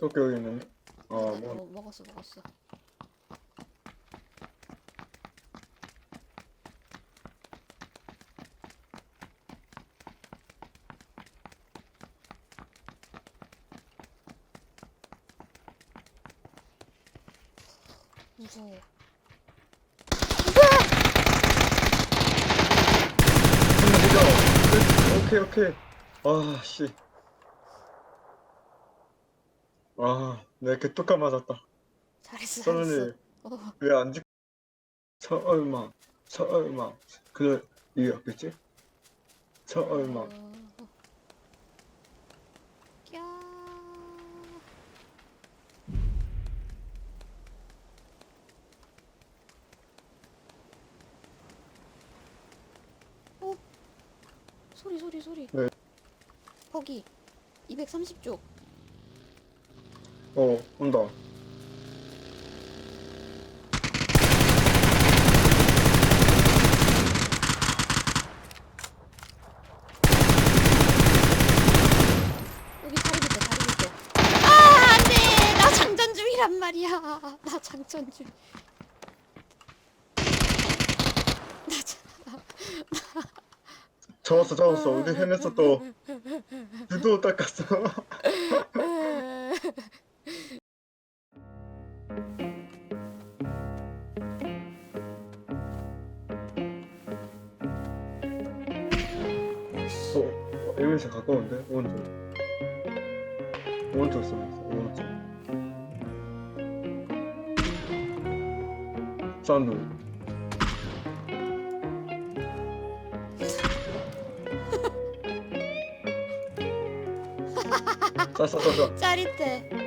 도쿄 여기 있는데. 어, 일단 뭐. 뭐 먹었어 먹었어. 무서워. 보자. 오케이, 오케이. 아, 씨. 아, 내 개뚜까 맞았다. 잘했어 선언이 잘했어. 어. 왜안 죽? 설마, 설마. 그래, 이겼겠지? 설마. 어. 야. 어? 소리 소리 소리. 네. 거기 230쪽. 어, 온다. 여기 다리 밑에 다리 밑에. 아 안돼 나 장전 중이란 말이야. 나 장전중. 나 장. 잡았어, 잡았어. 우리 해냈어, 또. 유도 닦았어. 어, 에미사 가까운데? 오른쪽. 오른쪽 쓰면서, 오른쪽. 쏴, 쏴. 짜릿해.